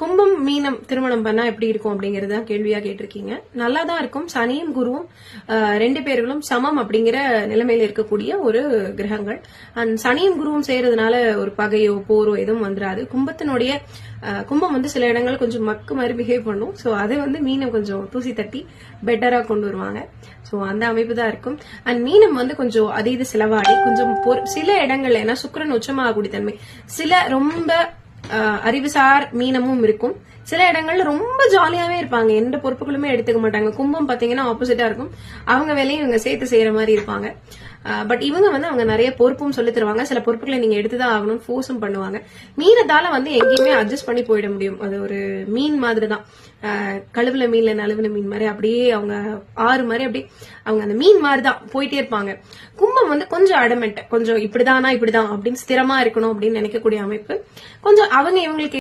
கும்பம் மீனம் திருமணம் பண்ணா எப்படி இருக்கும் அப்படிங்கறத தான் கேள்வியா கேட்டிருக்கீங்க. நல்லா தான் இருக்கும். சனியும் குருவும் ரெண்டு பேர்களும் சமம் அப்படிங்கிற நிலைமையில இருக்கக்கூடிய ஒரு கிரகங்கள். அண்ட் சனியும் குருவும் செய்யறதுனால ஒரு பகையோ போரோ எதுவும் வந்துடாது கும்பத்தினுடைய கும்பம் வந்து சில இடங்கள் கொஞ்சம் மக்கு மாதிரி பிஹேவ் பண்ணும். ஸோ அதை வந்து மீனம் கொஞ்சம் தூசி தட்டி பெட்டரா கொண்டு வருவாங்க. ஸோ அந்த அமைப்பு தான் இருக்கும். அண்ட் மீனம் வந்து கொஞ்சம் அதீத செலவாடி கொஞ்சம் சில இடங்கள்ல ஏன்னா சுக்கிரன் உச்சமாகக்கூடிய தன்மை சில ரொம்ப அறிவுசார் மீனமும் இருக்கும். சில இடங்கள்ல ரொம்ப ஜாலியாவே இருப்பாங்க. எந்த பொறுப்புகளுமே எடுத்துக்க மாட்டாங்க. கும்பம் பாத்தீங்கன்னா ஆப்போசிட்டா இருக்கும். அவங்க வேலையும் இவங்க சேர்த்து செய்யற மாதிரி இருப்பாங்க. பட் இவங்க வந்து அவங்க நிறைய பொறுப்பும் சொல்லி தருவாங்க. சில பொறுப்புகளை நீங்க எடுத்துதான் ஆகணும் ஃபோர்ஸும் பண்ணுவாங்க. மீனத்தால வந்து எங்கேயுமே அட்ஜஸ்ட் பண்ணி போயிட முடியும். அது ஒரு மீன் மாதிரி தான் கழுவுல மீன்ல நழுவுன மீன் மாதிரி அப்படியே அவங்க ஆறு மாதிரி அப்படியே அவங்க அந்த மீன் மாதிரி தான் போயிட்டே இருப்பாங்க. கும்பம் வந்து கொஞ்சம் அடமெண்ட் கொஞ்சம் இப்படிதானா இப்படிதான் அப்படின்னு ஸ்திரமா இருக்கணும் அப்படின்னு நினைக்கக்கூடிய அமைப்பு. கொஞ்சம் அவங்க இவங்களுக்கு